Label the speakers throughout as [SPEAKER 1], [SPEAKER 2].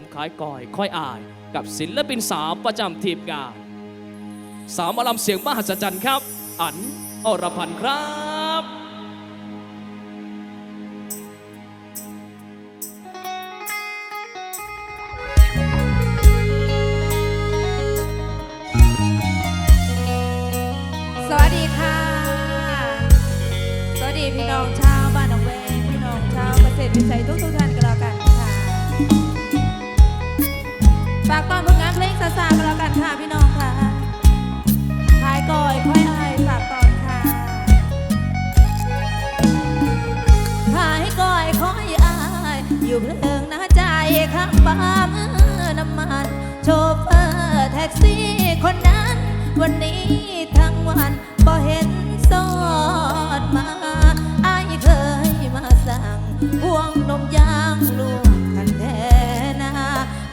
[SPEAKER 1] ผมขายก่อยค่อยอายกับศิลปินสาวประจำทีมงาน สาวมาลำเสียงมหัศจรรย์ครับ อันอรพันธ์ครับ
[SPEAKER 2] สวัสดีค่ะ สวัสดีพี่น้องชาวบ้านหนองแวงพี่น้องชาวเกษตรวิสัยทุกทุกท่านกันแล้วกันค่ะ อยู่เพลิงหน้าใจข้างบ้านน้ำมัน โชเฟอร์แท็กซี่คนนั้น วันนี้ทั้งวันบ่เห็นสอดมาอายเคยมาสั่งพวงนมยางลูกคันแทนา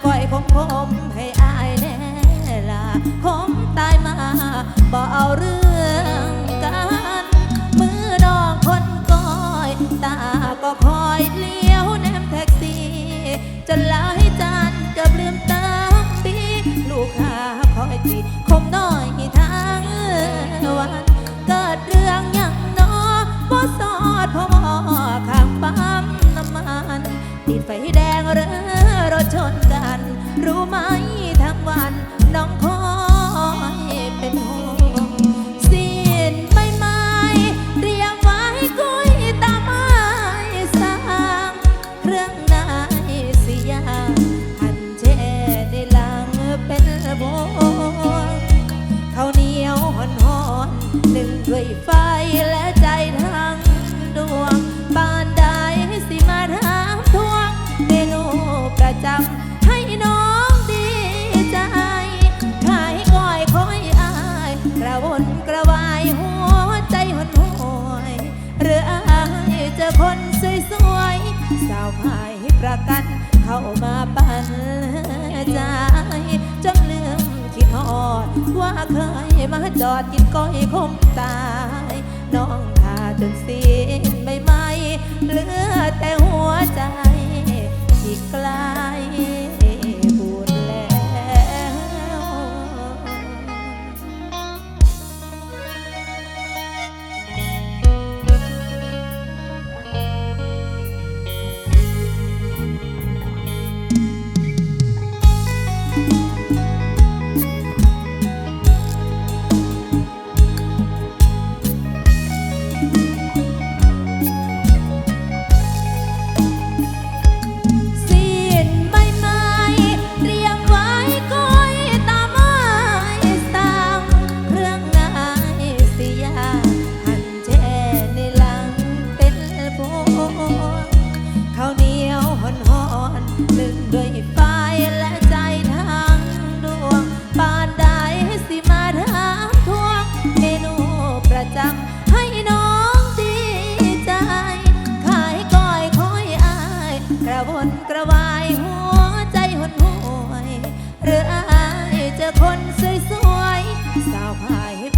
[SPEAKER 2] ก้อยผมผมให้อายแน่ล่ะผมตายมาบ่เอาเรื่อง ทั้งวันน้องคอ สาวพายประกันเข้ามาปั่นใจ จนลืมคิดทอด ว่าเคยมาจอดกินก้อยคมตาย น้องทาจนสิ้นไม่ไม้เหลือแต่หัวใจที่กล้า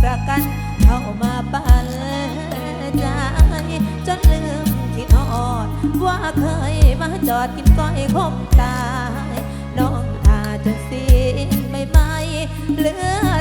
[SPEAKER 2] ประกัน เข้ามาปั่นใจจนลืมคิดอ่อนว่าเคยมาจอดกินก้อยคมตาย น้องทาจนสิ้นไม่ไหมเหลือ